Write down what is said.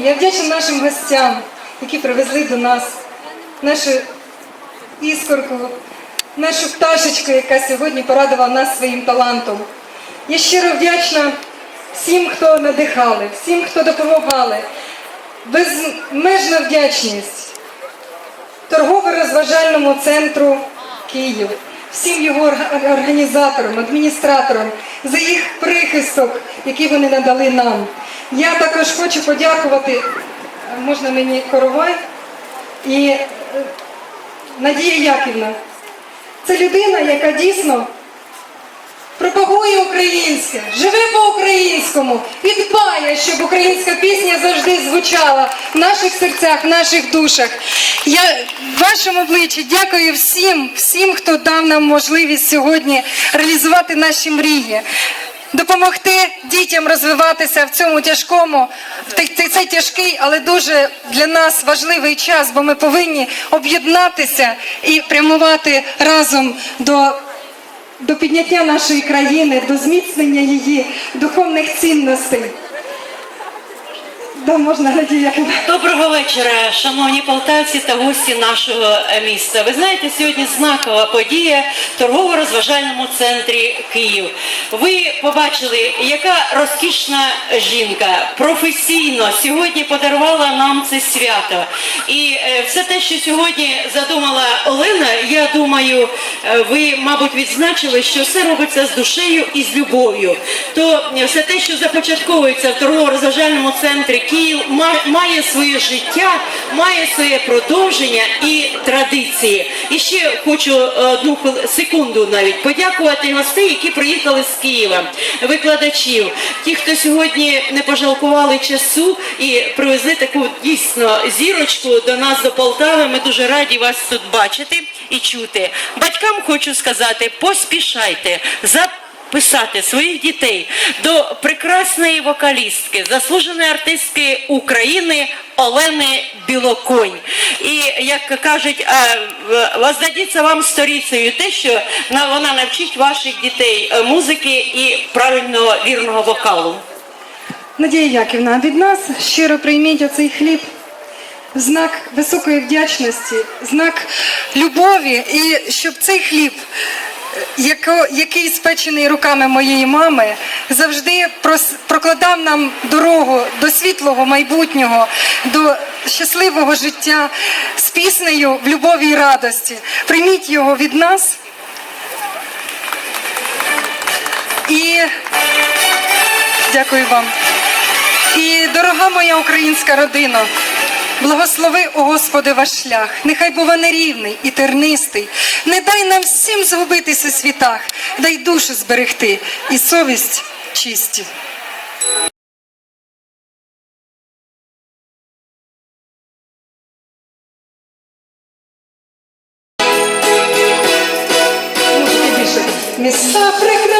Я вдячна нашим гостям, які привезли до нас нашу іскорку, нашу пташечку, яка сьогодні порадувала нас своїм талантом. Я щиро вдячна всім, хто надихали, всім, хто допомагали. Безмежна вдячність торгово-розважальному центру Київ, всім його організаторам, адміністраторам за їх прихисток, який вони надали нам. Я також хочу подякувати, можна мені коровай і е, Надія Яківна. Це людина, яка дійсно пропагує українське, живе по-українському і дбає, щоб українська пісня завжди звучала в наших серцях, в наших душах. Я в вашому обличчі дякую всім, всім, хто дав нам можливість сьогодні реалізувати наші мрії. Допомогти дітям розвиватися в цьому тяжкому, цей, цей тяжкий, але дуже для нас важливий час, бо ми повинні об'єднатися і прямувати разом до до підняття нашої країни, до зміцнення її духовних цінностей. Да, можна Надія Доброго вечора, шановні полтавці та гості нашого міста. Ви знаєте, сьогодні знакова подія в торгово-розважальному центрі Київ. Ви побачили, яка розкішна жінка професійно сьогодні подарувала нам це свято. І е, все те, що сьогодні задумала Олена, я думаю, е, ви, мабуть, відзначили, що все робиться з душею і з любов'ю. То е, все те, що започатковується в торгово-розважальному центрі Київ, ма- має своє життя, має своє продовження і традиції. І ще хочу е, одну секунду навіть подякувати гостей, які приїхали з Києва, викладачів, ті, хто сьогодні не пожалкували часу і привезли таку дійсно зірочку до нас до Полтави. Ми дуже раді вас тут бачити і чути. Батькам хочу сказати, поспішайте за писати своїх дітей до прекрасної вокалістки, заслуженої артистки України Олени Білоконь. І як кажуть, е, воздадіться вам сторіцею те, що вона навчить ваших дітей е, музики і правильного вірного вокалу. Надія Яківна, від нас щиро прийміть оцей хліб знак високої вдячності, знак любові, і щоб цей хліб, який спечений руками моєї мами, завжди прос- прокладав нам дорогу до світлого майбутнього, до щасливого життя з піснею в любові і радості. Прийміть його від нас. І Дякую вам. І дорога моя українська родина, благослови, о Господи, ваш шлях. Нехай бува нерівний і тернистий. Не дай нам всім згубитись у світах, дай душу зберегти і совість чисті. Міста прекрасні.